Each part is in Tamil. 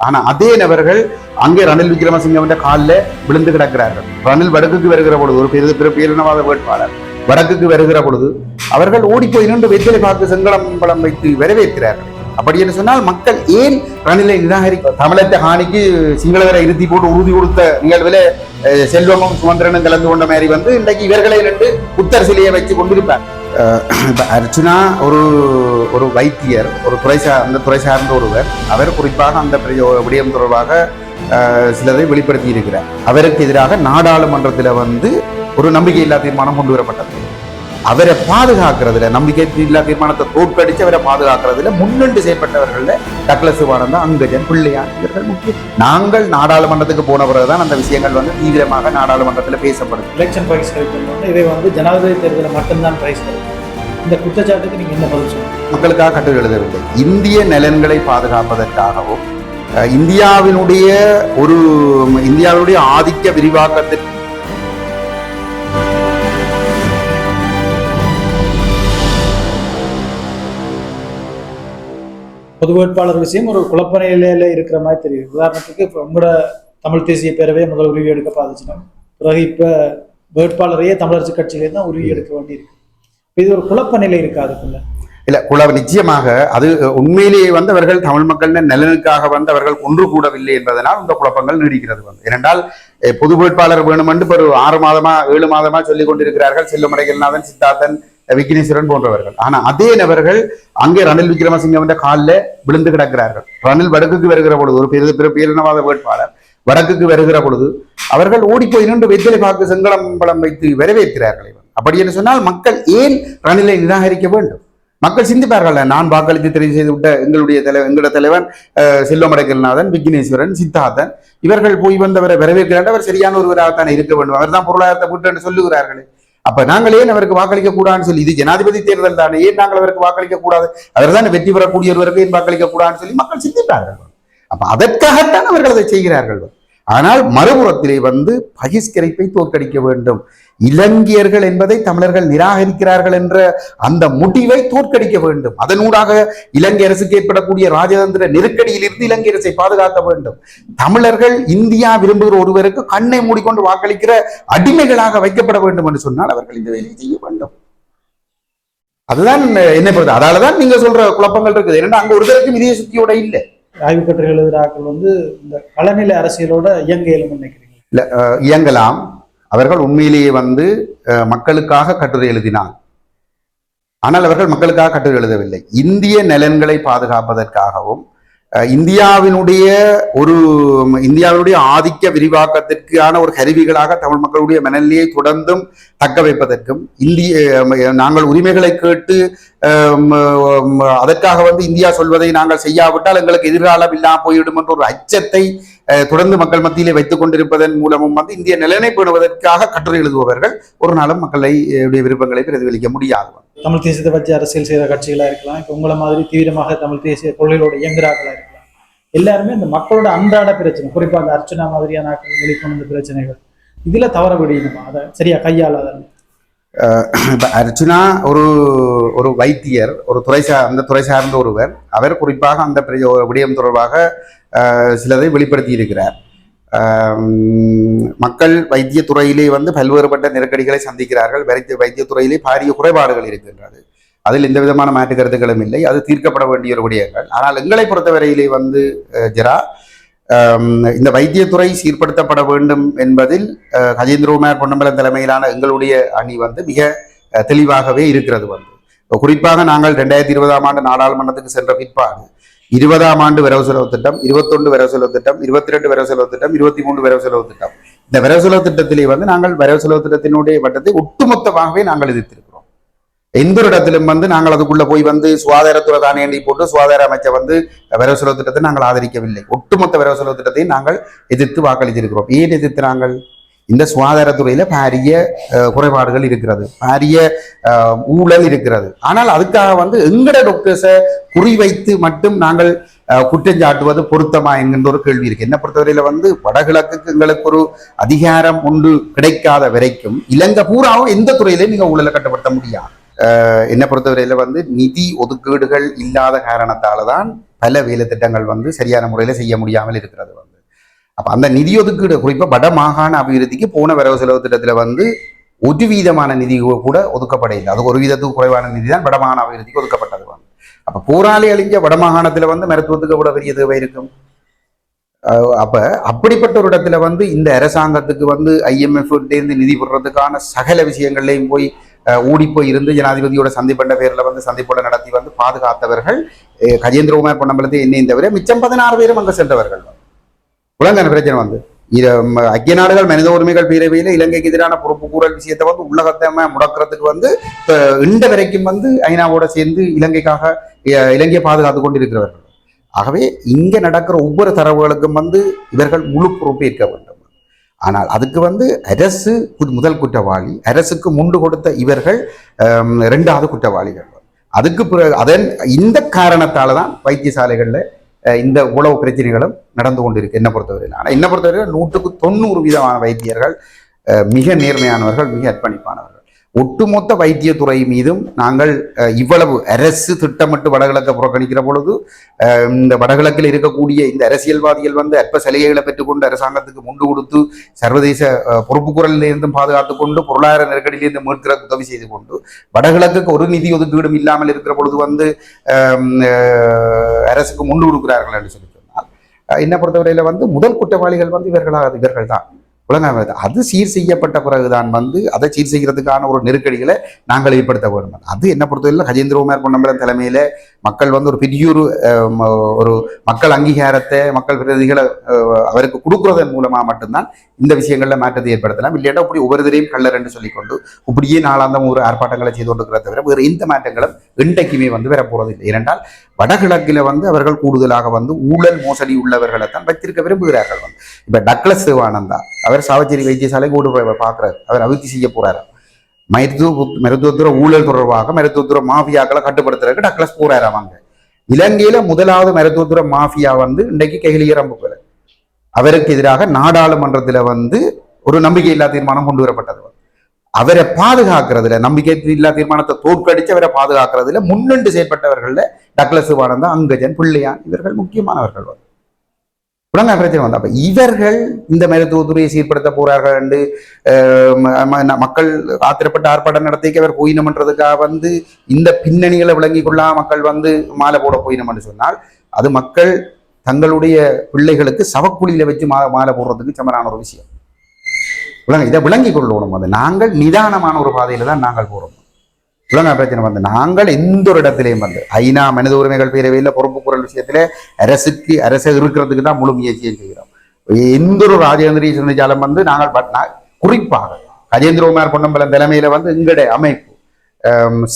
ஆனா அதே நபர்கள் அங்கே ரணில் விக்ரமசிங்கவன் காலில் விழுந்து கிடக்கிறார்கள். ரணில் வடக்குக்கு வருகிற பொழுது ஒரு பெரிய பேரினவாத வேட்பாளர் வடக்குக்கு வருகிற பொழுது அவர்கள் ஓடிப்போய் நின்று வெற்றிலை பார்த்து செங்கடம்பலம் வைத்து வரவேற்கிறார்கள். அப்படி என்று சொன்னால் மக்கள் ஏன் ரணிலை நிராகரிக்க தமிழத்தை ஹானிக்கு சிங்களவரை இறுதி போட்டு உறுதி கொடுத்த நிகழ்வில் செல்வமும் சுமந்திரனும் கலந்து கொண்ட மாதிரி வந்து இன்றைக்கு இவர்களை நின்று புத்தர் சிலையை வச்சு கொண்டிருப்பார் இப்போ அர்ச்சுனா ஒரு ஒரு வைத்தியர் ஒரு துறை சார் அந்த துறை சார்ந்த ஒருவர். அவர் குறிப்பாக அந்த விடயம் தொடர்பாக சிலதை வெளிப்படுத்தி இருக்கிறார் அவருக்கு எதிராக நாடாளுமன்றத்தில் வந்து ஒரு நம்பிக்கையில்லா தீர்மானம் கொண்டு வரப்பட்டது. அவரை பாதுகாக்கிறதுல நம்பிக்கை இல்லா தீர்மானத்தை தோற்கடிச்சு அவரை பாதுகாக்கிறதுல முன்னின்று செயற்பட்டவர்கள்ல டக்ளஸ் சிவானந்தா அங்கஜன் பிள்ளையான் இவர்கள் முக்கிய நாங்கள் நாடாளுமன்றத்துக்கு போன பிறகுதான் அந்த விஷயங்கள் வந்து தீவிரமாக நாடாளுமன்றத்தில் பேசப்படுது எலெக்ஷன் பிரைஸ் கிடைக்கணும்னு இதை வந்து ஜனாதிபதி தேர்தலில் மட்டும்தான் பிரைஸ் கிடைக்கும் இந்த குற்றச்சாட்டுக்கு நீங்க என்ன பதில் சொல்லுங்க மக்களுக்காக கட்டுரை எழுதவில்லை. இந்திய நலன்களை பாதுகாப்பதற்காகவும் இந்தியாவினுடைய ஒரு இந்தியாவினுடைய ஆதிக்க விரிவாக்கத்திற்கு பொது வேட்பாளர் விஷயம் ஒரு குழப்ப நிலையில இருக்கிற மாதிரி தெரியுது. உதாரணத்துக்கு இப்போ உங்களோட தமிழ் தேசிய பேரவையை முதல் உரிமை எடுக்க பாதிச்சுனா பிறகு இப்ப வேட்பாளரையே தமிழரசு கட்சியிலே தான் உரிமை எடுக்க வேண்டியிருக்கு. இது ஒரு குழப்ப நிலை இருக்கா அதுக்குள்ள? இல்ல குல நிச்சயமாக அது உண்மையிலேயே வந்து அவர்கள் தமிழ் மக்களின் நலனுக்காக வந்து அவர்கள் ஒன்று கூடவில்லை என்பதனால் இந்த குழப்பங்கள் நீடிக்கிறது வந்து. ஏனென்றால் பொது வேட்பாளர் வேணுமென்று என்று ஒரு ஆறு மாதமா ஏழு மாதமா சொல்லிக் கொண்டிருக்கிறார்கள். செல்லுமடைகள்நாதன் சித்தார்த்தன் விக்னேஸ்வரன் போன்றவர்கள். ஆனா அதே நபர்கள் அங்கே ரணில் விக்ரமசிங்கவன் காலில் விழுந்து கிடக்கிறார்கள். ரணில் வடக்குக்கு வருகிற பொழுது ஒரு பெரிய பெரிய பேரினவாத வேட்பாளர் வடக்குக்கு வருகிற பொழுது அவர்கள் ஓடிப்போய் நின்று வெற்றிலை பார்த்து செங்களம்பலம் வைத்து வரவேற்கிறார்கள் இவன். அப்படி என்று சொன்னால் மக்கள் ஏன் ரணிலை நிராகரிக்க வேண்டும்? மக்கள் சிந்திப்பார்கள் நான் வாக்களித்து தெரிவு செய்து விட்ட எங்களுடைய தலைவர் எங்களுடைய தலைவன் செல்வமடைக்கல்நாதன் விக்னேஸ்வரன் சித்தார்த்தன். இவர்கள் போய் வந்தவரை வரவேற்கிறார். அவர் சரியான ஒருவராகத்தான் இருக்க வேண்டும். அவர் தான் பொருளாதாரத்தை விட்டு என்று சொல்லுகிறார்களே. அப்ப நாங்கள் ஏன் அவருக்கு வாக்களிக்க கூடாதுன்னு சொல்லி இது ஜனாதிபதி தேர்தல் தானே ஏன் நாங்கள் அவருக்கு வாக்களிக்க கூடாது? அவர் தான் வெற்றி பெறக்கூடியவருக்கு ஏன் வாக்களிக்க கூடாதுன்னு சொல்லி மக்கள் சிந்திப்பார்கள். அப்ப அதற்காகத்தான் அவர்கள் அதை செய்கிறார்கள். ஆனால் மறுபுறத்திலே வந்து பகிஷ்கரிப்பை தோற்கடிக்க வேண்டும். இலங்கையர்கள் என்பதை தமிழர்கள் நிராகரிக்கிறார்கள் என்ற அந்த முடிவை தோற்கடிக்க வேண்டும். அதனூடாக இலங்கை அரசுக்கு ஏற்படக்கூடிய ராஜதந்திர நெருக்கடியிலிருந்து இலங்கை அரசை பாதுகாக்க வேண்டும். தமிழர்கள் இந்தியா விரும்புகிற ஒருவருக்கு கண்ணை மூடிக்கொண்டு வாக்களிக்கிற அடிமைகளாக வைக்கப்பட வேண்டும் என்று சொன்னால் அவர்கள் இந்த வேலையை செய்ய வேண்டும். அதுதான் என்னை பொறுத்த அதாலதான் நீங்க சொல்ற குழப்பங்கள் இருக்குது. ஏன்னா அங்க ஒருத்தருக்கும் இதய சுத்தியோட இல்லை. ஆய்வு கட்டுரை எழுதுகிறாக்கள் வந்து இந்த களநிலை அரசியலோட இயங்க இயலும் நினைக்கிறீங்க அஹ் இயங்கலாம். அவர்கள் உண்மையிலேயே வந்து அஹ், மக்களுக்காக கட்டுரை எழுதினார். ஆனால் அவர்கள் மக்களுக்காக கட்டுரை எழுதவில்லை. இந்திய நலன்களை பாதுகாப்பதற்காகவும் அஹ், இந்தியாவினுடைய ஒரு இந்தியாவினுடைய ஆதிக்க விரிவாக்கத்திற்கான ஒரு கருவிகளாக தமிழ் மக்களுடைய மனநிலையை தொடர்ந்தும் தக்க வைப்பதற்கும் இந்திய நாங்கள் உரிமைகளை கேட்டு அஹ், அதற்காக வந்து இந்தியா சொல்வதை நாங்கள் செய்யாவிட்டால் எங்களுக்கு எதிர்காலம் இல்லாமல் போய்விடும் என்ற ஒரு அச்சத்தை தொடர்ந்து மக்கள் மத்தியிலே வைத்துக் கொண்டிருப்பதன் மூலமும் வந்து இந்திய நிலனை பேணுவதற்காக கட்டுரை எழுதுபவர்கள் ஒரு நாளும் மக்களை உடைய விருப்பங்களை பிரதிபலிக்க முடியாது. தமிழ் தேசியத்தை வச்சு அரசியல் செய்கிற கட்சிகளா இருக்கலாம் இப்போ உங்களை மாதிரி தீவிரமாக தமிழ் தேசிய கொள்கைகளோட இயங்குறார்களா இருக்கலாம். எல்லாருமே இந்த மக்களோட அன்றாட பிரச்சனை குறிப்பா அந்த அர்ச்சனா மாதிரியான வெளிக்கொண்டு பிரச்சனைகள் இதுல தவற விடியணுமா அதை சரியா கையாளாதான் இப்போ அர்ச்சுனா ஒரு ஒரு வைத்தியர் ஒரு துறை சா அந்த துறை சார்ந்த ஒருவர். அவர் குறிப்பாக அந்த விடயம் தொடர்பாக சிலதை வெளிப்படுத்தி இருக்கிறார். மக்கள் வைத்தியத்துறையிலே வந்து பல்வேறுபட்ட நெருக்கடிகளை சந்திக்கிறார்கள். வைத்திய வைத்தியத்துறையிலே பாரிய குறைபாடுகள் இருக்கின்றது. அதில் எந்த விதமான மாற்று கருத்துக்களும் இல்லை. அது தீர்க்கப்பட வேண்டிய ஒரு விடயங்கள். ஆனால் எங்களை பொறுத்தவரையிலே வந்து ஜெரா இந்த வைத்தியத்துறை சீர்படுத்தப்பட வேண்டும் என்பதில் கஜேந்திரகுமார் பொன்னம்பலம் தலைமையிலான எங்களுடைய அணி வந்து மிக அஹ், தெளிவாகவே இருக்கிறது வந்து. குறிப்பாக நாங்கள் ரெண்டாயிரத்தி இருபதாம் ஆண்டு நாடாளுமன்றத்துக்கு சென்ற பிற்பாடு இருபதாம் ஆண்டு வரவு செலவு திட்டம் இருபத்தொன்று வரவு செலவு திட்டம் இருபத்தி ரெண்டு வரவு செலவு திட்டம் இருபத்தி மூன்று வரவு செலவு திட்டம். இந்த வரவு செலவு திட்டத்திலே வந்து நாங்கள் வரவு செலவு திட்டத்தினுடைய வட்டத்தை ஒட்டுமொத்தமாகவே நாங்கள் எதிர்த்திருக்கோம் எந்த ஒரு இடத்திலும் வந்து நாங்கள் அதுக்குள்ள போய் வந்து சுகாதாரத்துறை தானியண்டி போட்டு சுகாதார அமைச்சர் வந்து வரவு செலவு திட்டத்தை நாங்கள் ஆதரிக்கவில்லை. ஒட்டுமொத்த வரவு செலவு திட்டத்தையும் நாங்கள் எதிர்த்து வாக்களித்திருக்கிறோம். ஏன் எதிர்த்து நாங்கள்? இந்த சுகாதாரத்துறையில பாரிய குறைபாடுகள் இருக்கிறது. பாரிய ஊழல் இருக்கிறது. ஆனால் அதுக்காக வந்து எங்கட டாக்டர்ஸை குறிவைத்து மட்டும் நாங்கள் குற்றஞ்சாட்டுவது பொருத்தமா என்கின்ற ஒரு கேள்வி இருக்கு. என்ன பொறுத்தவரையில வந்து வடகிழக்குக்கு எங்களுக்கு ஒரு அதிகாரம் ஒன்று கிடைக்காத வரைக்கும் இலங்கை பூராவும் எந்த துறையிலையும் நீங்க ஊழலை கட்டுப்படுத்த முடியாது. என்னை பொறுத்தவரையில வந்து நிதி ஒதுக்கீடுகள் இல்லாத காரணத்தால தான் பல வேலை திட்டங்கள் வந்து சரியான முறையில் செய்ய முடியாமல் இருக்கிறது வந்து. அப்ப அந்த நிதி ஒதுக்கீடு குறிப்பா வட மாகாண அபிவிருத்திக்கு போன வரவு செலவு திட்டத்துல வந்து ஒரு வீதமான நிதி கூட ஒதுக்கப்படவில்லை அது ஒரு வீதத்துக்கு குறைவான நிதி தான் வடமாகாண அபிவிருத்திக்கு ஒதுக்கப்பட்டது வந்து. அப்ப போராளி அழிஞ்ச வடமாகாணத்துல வந்து மருத்துவத்துக்கு கூட பெரிய தேவை இருக்கும்? அஹ் அப்ப அப்படிப்பட்ட ஒரு இடத்துல வந்து இந்த அரசாங்கத்துக்கு வந்து ஐஎம்எஃப் இருந்து நிதி பெறுறதுக்கான சகல விஷயங்கள்லையும் போய் அஹ், இருந்து ஜனாதிபதியோட சந்திப்பண்ட பேர்ல வந்து சந்திப்போட நடத்தி வந்து பாதுகாத்தவர்கள் கஜேந்திரகுமார் பொன்னம்பலத்தை என்னையும் தவிர மிச்சம் பதினாறு பேரும் அங்கே சென்றவர்கள். உலக பிரச்சனை வந்து. இத- ஐக்கிய நாடுகள் மனித உரிமைகள் பேரவையில் இலங்கைக்கு எதிரான பொறுப்பு கூறல் விஷயத்தை வந்து உலகத்தம முடக்கிறதுக்கு வந்து இந்த வரைக்கும் வந்து ஐநாவோட சேர்ந்து இலங்கைக்காக அஹ், இலங்கையை பாதுகாத்து கொண்டிருக்கிறவர்கள். ஆகவே இங்க நடக்கிற ஒவ்வொரு தரவுகளுக்கும் வந்து இவர்கள் முழு பொறுப்பேற்க வேண்டும். ஆனால் அதுக்கு வந்து அரசு முதல் குற்றவாளி அரசுக்கு முண்டு கொடுத்த இவர்கள் ரெண்டாவது குற்றவாளிகள். அதுக்கு பிறகு அதன் இந்த காரணத்தால தான் வைத்தியசாலைகளில் இந்த உளவு பிரச்சனைகளும் நடந்து கொண்டிருக்கு என்ன பொறுத்தவரையில். ஆனால் என்ன பொறுத்தவரையில் நூற்றுக்கு தொண்ணூறு விதமான வைத்தியர்கள் மிக நேர்மையானவர்கள் மிக அர்ப்பணிப்பானவர்கள். ஒட்டுமொத்த வைத்தியத்துறை மீதும் நாங்கள் இவ்வளவு அரசு திட்டமிட்டு வடகிழக்கை புறக்கணிக்கிற பொழுது இந்த வடகிழக்கில் இருக்கக்கூடிய இந்த அரசியல்வாதிகள் வந்து அற்ப சலுகைகளை பெற்றுக்கொண்டு அரசாங்கத்துக்கு முண்டு கொடுத்து சர்வதேச அஹ், பொறுப்பு குரலிலிருந்தும் கொண்டு பொருளாதார நெருக்கடியிலிருந்து மீட்கிற உதவி செய்து கொண்டு வடகிழக்குக்கு ஒரு நிதி ஒதுக்கீடும் இல்லாமல் இருக்கிற பொழுது வந்து அரசுக்கு முண்டு கொடுக்கிறார்கள் என்று சொல்லி சொன்னால் என்னை பொறுத்தவரையில் வந்து முதல் குற்றவாளிகள் வந்து இவர்களாக இவர்கள் தான் உலக அது சீர் செய்யப்பட்ட பிறகுதான் வந்து அதை சீர் செய்கிறதுக்கான ஒரு நெருக்கடிகளை நாங்கள் ஏற்படுத்த வேண்டும். அது என்ன பொறுத்தவரையில் கஜேந்திரகுமார் பொன்னம்பலம் தலைமையில் மக்கள் வந்து ஒரு பெரிய ஒரு ஒரு மக்கள் அங்கீகாரத்தை மக்கள் பிரதிகளை அவருக்கு கொடுக்குறதன் மூலமாக மட்டும்தான் இந்த விஷயங்களில் மாற்றத்தை ஏற்படுத்தலாம். இல்லையா இப்படி ஒவ்வொருத்தரையும் கள்ளர் என்று சொல்லிக்கொண்டு இப்படியே நாளாந்தம் ஒரு ஆர்ப்பாட்டங்களை செய்து கொண்டிருக்கிறத தவிர வேறு எந்த மாற்றங்களும் இன்றைக்குமே வந்து வரப்போறது இல்லை ஏனென்றால் வடகிழக்கில் வந்து அவர்கள் கூடுதலாக வந்து ஊழல் மோசடி உள்ளவர்களை தான் வைத்திருக்க விரும்புகிறார்கள் வந்து. இப்ப டக்ளஸ் சிவானந்தா அவர் சாவச்சேரி வைத்தியசாலைக்கு ஓடு பார்க்குறாரு. அவர் அபிவிருத்தி செய்ய போறாரு. மருத்துவ மருத்துவத்துற ஊழல் தொடர்பாக மருத்துவத்துறை மாஃபியாக்களை கட்டுப்படுத்துறதுக்கு டக்ளஸ் போறாரு அவங்க. இலங்கையில முதலாவது மருத்துவத்துறை மாஃபியா வந்து இன்றைக்கு கைலியர் அம்புக்குல அவருக்கு எதிராக நாடாளுமன்றத்துல வந்து ஒரு நம்பிக்கையில்லா தீர்மானம் கொண்டு வரப்பட்டது. அவரை பாதுகாக்கிறதுல நம்பிக்கை இல்லா தீர்மானத்தை தோற்கடிச்சு அவரை பாதுகாக்கிறதுல முன்னின்று செயல்பட்டவர்களில் டக்ளஸ் சிவானந்தா அங்கஜன் பிள்ளையான் இவர்கள் முக்கியமானவர்கள். வந்து உலக வந்து அப்ப இவர்கள் இந்த மருத்துவத்துறையை சீர்படுத்த போறார்கள் என்று மக்கள் ஆத்திரப்பட்ட ஆர்ப்பாட்டம் நடத்திக்க அவர் போயினம்ன்றதுக்காக வந்து இந்த பின்னணிகளை விளங்கி கொள்ளா மக்கள் வந்து மாலை போட போயினம் என்று சொன்னால் அது மக்கள் தங்களுடைய பிள்ளைகளுக்கு சவக்குழியில வச்சு மா மாலை போடுறதுக்கு சமரான ஒரு விஷயம். விளங்க இதை விளங்கி கொள்ளணும். அது நாங்கள் நிதானமான ஒரு பாதையில தான் நாங்கள் போறோம். விளங்க பிரச்சனை வந்து நாங்கள் எந்த ஒரு இடத்திலையும் வந்து ஐநா மனித உரிமைகள் பேரவையில் பொறுப்பு குரல் விஷயத்தில் அரசுக்கு அரசு இருக்கிறதுக்கு தான் முழு முயற்சியை செய்கிறோம். எந்த ஒரு ராஜேந்திரிய சிந்திச்சாலும் வந்து நாங்கள் குறிப்பாக கஜேந்திரகுமார் பொன்னம்பலம் தலைமையில வந்து எங்களுடைய அமைப்பு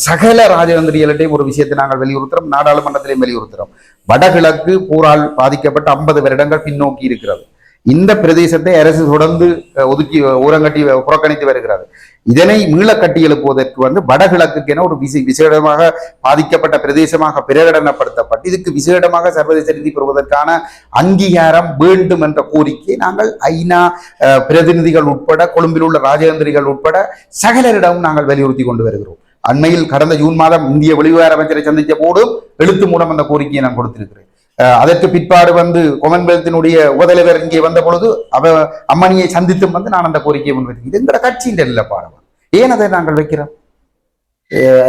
சகல ராஜேந்திரியர்களையும் ஒரு விஷயத்தை நாங்கள் வலியுறுத்துறோம். நாடாளுமன்றத்திலையும் வலியுறுத்துறோம். வடகிழக்கு போரால் பாதிக்கப்பட்ட ஐம்பது வருடங்கள் பின்னோக்கி இருக்கிறது. இந்த பிரதேசத்தை அரசு தொடர்ந்து ஒதுக்கி ஊரங்கட்டி புறக்கணித்து வருகிறது. இதனை மீள கட்டி எழுப்புவதற்கு வந்து என ஒரு விசே விசேடமாக பாதிக்கப்பட்ட பிரதேசமாக பிரகடனப்படுத்தப்பட்டு இதுக்கு விசேடமாக சர்வதேச நிதி பெறுவதற்கான அங்கீகாரம் வேண்டும் என்ற கோரிக்கையை நாங்கள் ஐநா பிரதிநிதிகள் உட்பட கொழும்பில் உள்ள ராஜேந்திரிகள் உட்பட சகலரிடமும் நாங்கள் வலியுறுத்தி கொண்டு வருகிறோம். அண்மையில் கடந்த ஜூன் மாதம் இந்திய வெளிவிவகார அமைச்சரை சந்தித்த போதும் எழுத்து மூலம் அந்த கோரிக்கையை நான் கொடுத்திருக்கிறேன். அதற்கு பிற்பாடு வந்து கொமன்வெல்த்தினுடைய உதலைவர் இங்கே வந்த பொழுது அவ அம்மணியை சந்தித்தும் வந்து நான் அந்த கோரிக்கையை முன்வைத்தேன். இது எங்கட கட்சியின் இல்லை பாடம் ஏன் அதை நாங்கள் வைக்கிறோம்?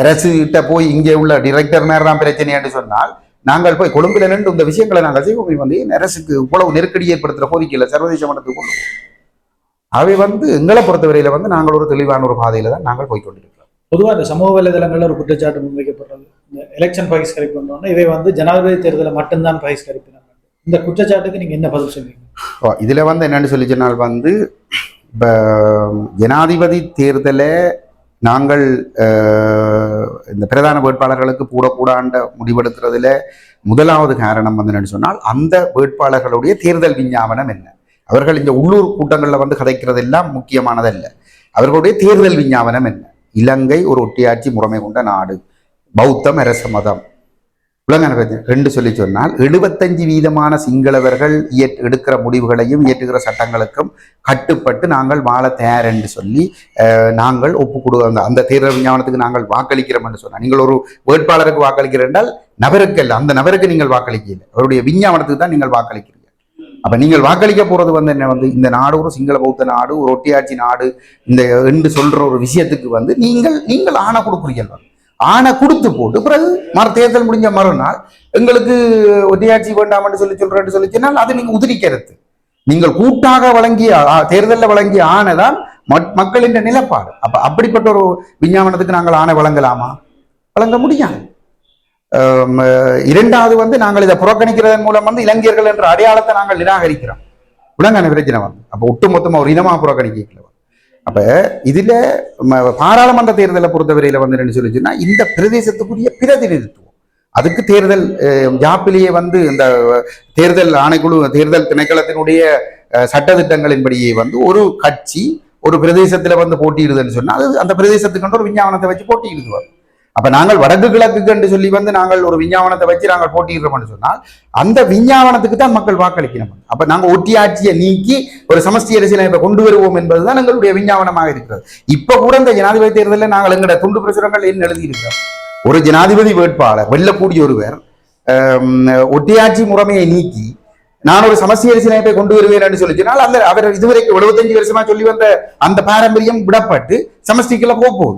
அரசு கிட்ட போய் இங்கே உள்ள டிரெக்டர் நேரம் பிரச்சனை என்று சொன்னால் நாங்கள் போய் கொழும்பில் நின்று இந்த விஷயங்களை நாங்கள் செய்வோம். வந்து அரசுக்கு இவ்வளவு நெருக்கடி ஏற்படுத்துகிற கோரிக்கையில் சர்வதேச மட்டத்துக்கு கொண்டு. அவை வந்து எங்களை பொறுத்தவரையில வந்து நாங்கள் ஒரு தெளிவான ஒரு பாதையில தான் நாங்கள் போய் கொண்டிருக்கிறோம் பொதுவா இந்த சமூக வலைதளங்கள்ல ஒரு குற்றச்சாட்டு முன்வைக்கப்படுறது. இந்த எலெக்ஷன் பகிஷ்கரிப்பு வந்தோடனே இவை வந்து ஜனாதிபதி தேர்தலை மட்டும்தான் பகிஷ்கரிப்பினாங்க இந்த குற்றச்சாட்டுக்கு நீங்க என்ன பதில் சொல்வீங்க? ஓ, இதுல வந்து என்னன்னு சொல்லி சொன்னால் வந்து இப்போ ஜனாதிபதி தேர்தலை நாங்கள் இந்த பிரதான வேட்பாளர்களுக்கு கூடக்கூடாண்ட முடிவெடுக்கிறதுல முதலாவது காரணம் வந்து என்னன்னு சொன்னால் அந்த வேட்பாளர்களுடைய தேர்தல் விஞ்ஞாபனம் என்ன? அவர்கள் இந்த உள்ளூர் கூட்டங்களில் வந்து கதைக்கிறது எல்லாம் முக்கியமானதல்ல. அவர்களுடைய தேர்தல் விஞ்ஞாபனம் என்ன? இலங்கை ஒரு ஒட்டியாட்சி முறைமை கொண்ட நாடு. பௌத்தம் அரச மதம். உலக ரெண்டு சொல்லி சொன்னால் எழுபத்தஞ்சு வீதமான சிங்களவர்கள் இயற் எடுக்கிற முடிவுகளையும் இயற்றுகிற சட்டங்களுக்கும் கட்டுப்பட்டு நாங்கள் வாழ தயார் என்று சொல்லி நாங்கள் ஒப்பு அந்த அந்த தேர்தல் விஞ்ஞானத்துக்கு நாங்கள் வாக்களிக்கிறோம் என்று சொன்னால் நீங்கள் ஒரு வேட்பாளருக்கு வாக்களிக்கிறீர்கள் என்றால் நபருக்கு அல்ல அந்த நபருக்கு நீங்கள் வாக்களிக்கல அவருடைய விஞ்ஞானத்துக்கு தான் நீங்கள் வாக்களிக்கிறீங்க அப்போ நீங்கள் வாக்களிக்க போறது வந்து என்ன வந்து இந்த நாடு ஒரு சிங்கள பௌத்த நாடு ஒரு ஒட்டியாட்சி நாடு இந்த என்று சொல்கிற ஒரு விஷயத்துக்கு வந்து நீங்கள் நீங்கள் ஆணை கொடுக்குறீர்கள். ஆணை கொடுத்து போட்டு பிறகு மறு தேர்தல் முடிஞ்ச மறுநாள் எங்களுக்கு ஒட்டியாட்சி வேண்டாம்னு சொல்லி சொல்றேன்னு சொல்லி சொன்னால் அது நீங்க உதிரிக்கிறது. நீங்கள் கூட்டாக வழங்கிய தேர்தலில் தேர்தல்ல வழங்கிய ஆணை தான் மக்- மக்களின் நிலப்பாடு. அப்ப அப்படிப்பட்ட ஒரு விஞ்ஞாபனத்துக்கு நாங்கள் ஆணை வழங்கலாமா? வழங்க முடியாது. இரண்டாவது வந்து நாங்கள் இதை புறக்கணிக்கிறதன் மூலம் வந்து இளைஞர்கள் என்ற அடையாளத்தை நாங்கள் நிராகரிக்கிறோம். விலங்கான பிரச்சனை வந்து அப்போ ஒட்டுமொத்தமாக ஒரு இனமா புறக்கணிக்கல. அப்போ இதில் பாராளுமன்ற தேர்தலை பொறுத்தவரையில் வந்து என்ன சொல்லிச்சுன்னா இந்த பிரதேசத்துக்குரிய பிரதிநிதித்துவம். அதுக்கு தேர்தல் ஜாப்பிலேயே வந்து இந்த தேர்தல் ஆணைக்குழு தேர்தல் திணைக்களத்தினுடைய சட்டத்திட்டங்களின்படியே வந்து ஒரு கட்சி ஒரு பிரதேசத்தில் வந்து போட்டியிடுதுன்னு சொன்னால் அது அந்த பிரதேசத்துக்கு ஒரு விஞ்ஞாபனத்தை வச்சு போட்டியிடுவார் அப்ப நாங்கள் வடக்கு கிழக்குக்கு என்று சொல்லி வந்து நாங்கள் ஒரு விஞ்ஞாபனத்தை வச்சு நாங்கள் போட்டியிடுறோம்னு சொன்னால் அந்த விஞ்ஞாபனத்துக்கு தான் மக்கள் வாக்களிக்கணும். அப்ப நாங்க ஒட்டியாட்சியை நீக்கி ஒரு சமஸ்தி அரசியலமைப்பை கொண்டு வருவோம் என்பதுதான் எங்களுடைய விஞ்ஞாபனமாக இருக்கிறது. இப்ப கூட இந்த ஜனாதிபதி தேர்தலில் நாங்கள் எங்களோட துண்டு பிரசுரங்கள் என்ன எழுதியிருக்கிறோம். ஒரு ஜனாதிபதி வேட்பாளர் வெல்லக்கூடிய ஒருவர் ஒட்டியாட்சி முறைமையை நீக்கி நான் ஒரு சமஸ்தி அரசியலமைப்பை கொண்டு வருவேன் என்று சொல்லி சொன்னால் அந்த அவர் இதுவரைக்கும் எழுபத்தஞ்சு வருஷமா சொல்லி வந்த அந்த பாரம்பரியம் விடப்பட்டு சமஸ்திக்குள்ள போக போகுது.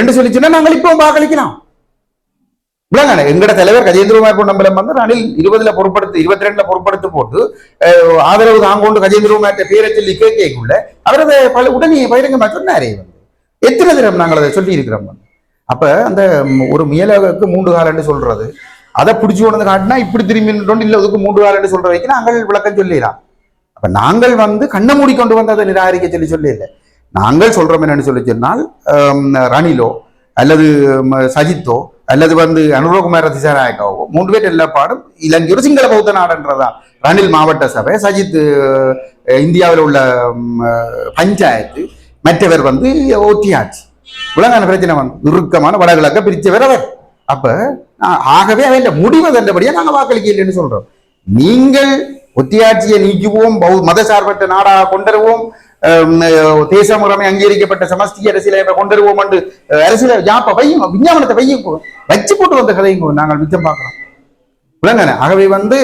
என்று சொல்லி சொன்னா நாங்கள் இப்போ வாக்களிக்கலாம். விளங்கானே எங்கட தலைவர் கஜேந்திரகுமார் பொன்னம்பலம் வந்து ரணில் இருபதுல பொருட்படுத்து இருபத்தி ரெண்டுல பொருட்படுத்து போட்டு ஆதரவு தாங்கொண்டு கஜேந்திரகுமார்ட்ட பேரை சொல்லி கேட்கக்குள்ள அவர் அதை பல உடனே பகிரங்கமா சொன்னாரே வந்து எத்தனை தினம் நாங்கள் அதை சொல்லி இருக்கிறோம் அப்ப அந்த ஒரு முயலுக்கு மூன்று காலன்னு சொல்றது. அதை பிடிச்சி கொண்டு வந்து காட்டினா இப்படி திரும்பி நின்றோண்டு இல்ல அதுக்கு மூன்று காலன்னு சொல்ற வைக்க நாங்கள் விளக்கம் சொல்லிடலாம். அப்ப நாங்கள் வந்து கண்ணை மூடி கொண்டு வந்து அதை நிராகரிக்க சொல்லி சொல்லி இல்லை நாங்கள் சொல்றோம் என்னன்னு சொல்லி சொன்னால் ரணிலோ அல்லது சஜித்தோ அல்லது வந்து அனுரகுமார திசாநாயக்காவோ மூன்று பேர் எல்லா பாடும் இலங்கை ஒரு சிங்கள பௌத்த நாடுன்றதான் ரணில் மாவட்ட சபை சஜித் இந்தியாவில் உள்ள பஞ்சாயத்து மற்றவர் வந்து ஒத்தியாட்சி உலகான பிரச்சனை வந்து இறுக்கமான வடகிழக்க பிரித்தவர் அவர். அப்ப ஆகவே அவன் முடிவு தண்டபடியா நாங்கள் வாக்களிக்க இல்லைன்னு சொல்றோம். நீங்கள் ஒத்தியாட்சியை நீக்குவோம் பௌ- மதசார்பற்ற நாடாக கொண்டருவோம். தேச முறைமை அங்கீகரிக்கப்பட்ட சமஸ்தி அரசியலை கொண்டுருவோம் என்று அரசியல ஜாப்ப வையும் விஞ்ஞாபனத்தை வையும் வச்சு போட்டு வந்த கதையும் நாங்கள் மிச்சம் பார்க்கிறோம் விளங்கன ஆகவே வந்து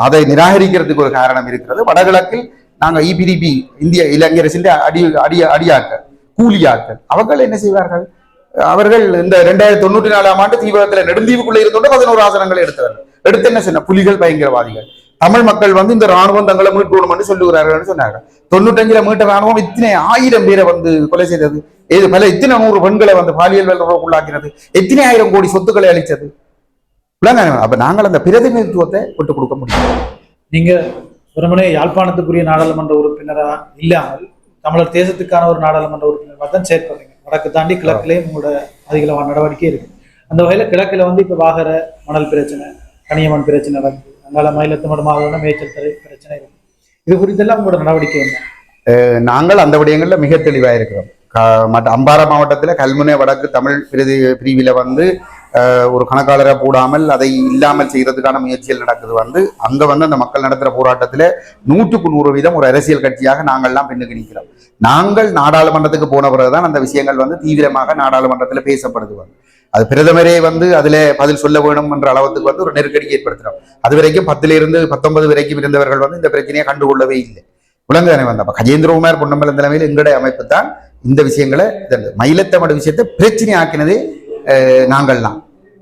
அதை நிராகரிக்கிறதுக்கு ஒரு காரணம் இருக்கிறது வடகிழக்கில் நாங்க இபிடிபி இந்திய இளைஞரசின் அடி அடி அடியாக்கள் கூலியாக்கள் அவர்கள் என்ன செய்வார்கள் அவர்கள் இந்த ரெண்டாயிரத்தி தொண்ணூற்றி நாலாம் ஆண்டு தீவிரத்தில் நெடுந்தீவுக்குள்ளே இருந்தோட பதினோரு ஆசனங்களை எடுத்தவர்கள் எடுத்து என்ன சொன்ன புலிகள் பயங்கரவாதிகள் தமிழ் மக்கள் வந்து இந்த ராணுவம் தங்களை என்று சொல்லுகிறார்கள் சொன்னாங்க தொண்ணூத்தஞ்சுல மீட்ட ராணுவம் இத்தனை ஆயிரம் பேரை வந்து கொலை செய்தது. இது மேல இத்தனை நூறு பெண்களை வந்து பாலியல் உள்ளாக்கினது எத்தனை ஆயிரம் கோடி சொத்துக்களை அளித்தது அப்ப நாங்கள் அந்த பிரதிநிதித்துவத்தை விட்டு கொடுக்க முடியும். நீங்க வெறுமனே யாழ்ப்பாணத்துக்குரிய நாடாளுமன்ற உறுப்பினரா இல்லாமல் தமிழர் தேசத்துக்கான ஒரு நாடாளுமன்ற உறுப்பினராக தான் செயற்படுறீங்க வடக்கு தாண்டி கிழக்குலேயும் உங்களோட அதிகளவான நடவடிக்கை இருக்கு. அந்த வகையில கிழக்குல வந்து இப்ப வாகர மணல் பிரச்சனை கனியமண் பிரச்சனை நடக்குது அதனால மயிலத்தமடு மாவட்டம் மேய்ச்சல் தரை பிரச்சனை இருக்கு. இது குறித்தெல்லாம் உங்களோட நடவடிக்கை என்ன? நாங்கள் அந்த விடயங்களில் மிக தெளிவாக இருக்கிறோம். மற்ற அம்பாறை மாவட்டத்தில் கல்முனை வடக்கு தமிழ் பிரதி பிரிவில் வந்து ஒரு கணக்காளரை போடாமல் அதை இல்லாமல் செய்கிறதுக்கான முயற்சிகள் நடக்குது வந்து அங்கே வந்து அந்த மக்கள் நடத்துகிற போராட்டத்தில் நூற்றுக்கு நூறு வீதம் ஒரு அரசியல் கட்சியாக நாங்கள்லாம் பின்னுக்கு நிற்கிறோம் நாங்கள் நாடாளுமன்றத்துக்கு போன பிறகுதான் அந்த விஷயங்கள் வந்து தீவிரமாக நாடாளுமன்றத்தில் பேசப்படுது வந்து. அது பிரதமரே வந்து அதுல பதில் சொல்ல வேணும் என்ற அளவுக்கு வந்து ஒரு நெருக்கடி ஏற்படுத்துறோம் அது வரைக்கும் பத்துல இருந்து பத்தொன்பது வரைக்கும் இருந்தவர்கள் வந்து இந்த பிரச்சனையை கண்டுகொள்ளவே இல்லை. விலங்குதானே வந்த கஜேந்திரகுமார் பொன்னம்பலம் தலைமையில் எங்களுடைய அமைப்பு தான் இந்த விஷயங்களை இதன் மயிலத்தமடு விஷயத்தை பிரச்சனை ஆக்கினதே நாங்கள் நாங்கள்லாம்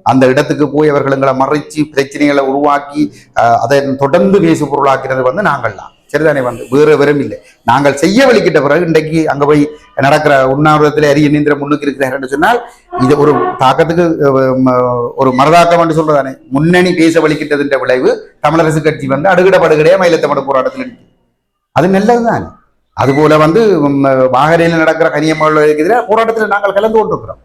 அந்த இடத்துக்கு போய் அவர்கள் எங்களை மறைச்சு பிரச்சனைகளை உருவாக்கி அதை தொடர்ந்து பேசு பொருளாக்கினது வந்து நாங்கள்லாம் சரிதானே வந்து? வேறு வெறும் இல்லை. நாங்கள் செய்ய வழிக்கிட்ட பிறகு இன்றைக்கு அங்க போய் நடக்கிற உண்ணாவிரத்தில் அரிய நீந்திர முன்னுக்கு இருக்கிறார் சொன்னால் இது ஒரு தாக்கத்துக்கு ஒரு மரதாக்கம் என்று சொல்றதானே. முன்னணி பேச வழிக்கிட்டதுன்ற விளைவு தமிழரசு கட்சி வந்து அடுகிடப்படுகிறைய மயிலத்தமிழ் போராட்டத்தில் அது நல்லதுதான். அதுபோல வந்து வாகரையில் நடக்கிற கனியம்மாளுக்கு எதிராக போராட்டத்தில் நாங்கள் கலந்து கொண்டிருக்கிறோம்.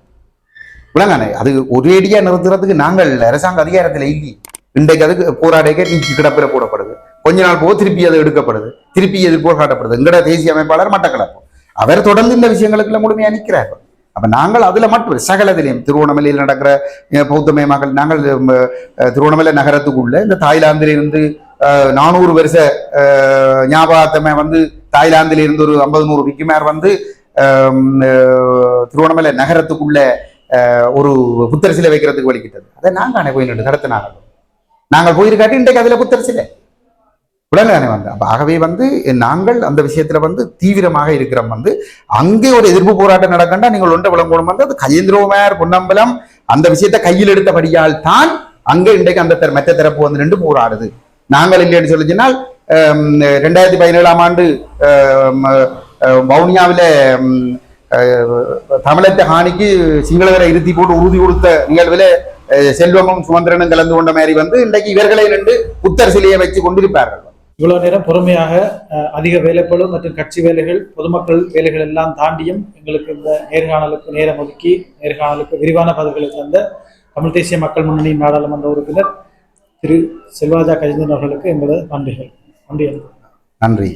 விளங்கானே அது ஒரேடியாக நிறுத்துறதுக்கு நாங்கள் அரசாங்க அதிகாரத்தில் இல்லை. இன்றைக்கு அதுக்கு போராடிக்க நீக்கி கிடப்பில் போடப்படுது. கொஞ்ச நாள் போக திருப்பி அது எடுக்கப்படுது. திருப்பி எதிர்ப்போர் காட்டப்படுது. எங்கட தேசிய அமைப்பாளர் மட்டக்களப்பு. அவர் தொடர்ந்து இந்த விஷயங்களுக்குள்ள முழுமையா நிற்கிறார் அப்போ நாங்கள் அதில் மட்டும் சகலத்திலையும். திருவண்ணாமலையில் நடக்கிற அஹ், மக்கள் நாங்கள் திருவண்ணாமலை நகரத்துக்குள்ள இந்த தாய்லாந்திலிருந்து நானூறு வருஷ ஞாபகத்தமே ஞாபகத்தமை வந்து தாய்லாந்திலிருந்து ஒரு ஐம்பது நூறு விக்குமார் வந்து திருவண்ணாமலை நகரத்துக்குள்ள ஒரு புத்தர் சிலை வைக்கிறதுக்கு வலிக்கிட்டது அதை நாங்கள் போய் நின்று நடத்தினாங்க நாங்கள் போயிருக்காட்டி இன்றைக்கு அதில் புத்தர் சிலை. உடனே வந்து அப்போ ஆகவே வந்து நாங்கள் அந்த விஷயத்தில் வந்து தீவிரமாக இருக்கிறோம். வந்து அங்கே ஒரு எதிர்ப்பு போராட்டம் நடக்கண்டா நீங்கள் ஒன்றை விளங்கணும். வந்து அது கஜேந்திரோமேர் பொன்னம்பலம் அந்த விஷயத்தை கையில் எடுத்தபடியால் தான் அங்கே இன்றைக்கு அந்த தர- மெத்த தரப்பு வந்து நின்று போராடுது. நாங்கள் இல்லைன்னு சொல்லிச்சினால் ரெண்டாயிரத்தி பதினேழாம் ஆண்டு வவுனியாவில் தமிழத்தை வவுனியாவில ஹானிக்கு சிங்களவரை இருத்தி போட்டு உறுதி கொடுத்த நிகழ்வில் செல்வமும் சுமந்திரனும் கலந்து கொண்ட மாதிரி வந்து இன்றைக்கு இவர்களை நின்று புத்தர் சிலையை வச்சு கொண்டிருப்பார்கள். இவ்வளவு நேரம் பொறுமையாக அதிக வேலைப்பளு மற்றும் கட்சி வேலைகள் பொதுமக்கள் வேலைகள் எல்லாம் தாண்டியும் எங்களுக்கு இந்த நேர்காணலுக்கு நேரம் ஒதுக்கி நேர்காணலுக்கு விரிவான பதில்களை தந்த தமிழ் தேசிய மக்கள் முன்னணி நாடாளுமன்ற உறுப்பினர் திரு செல்வாஜா கஜேந்திரன் அவர்களுக்கு எங்களது நன்றிகள். நன்றி. நன்றி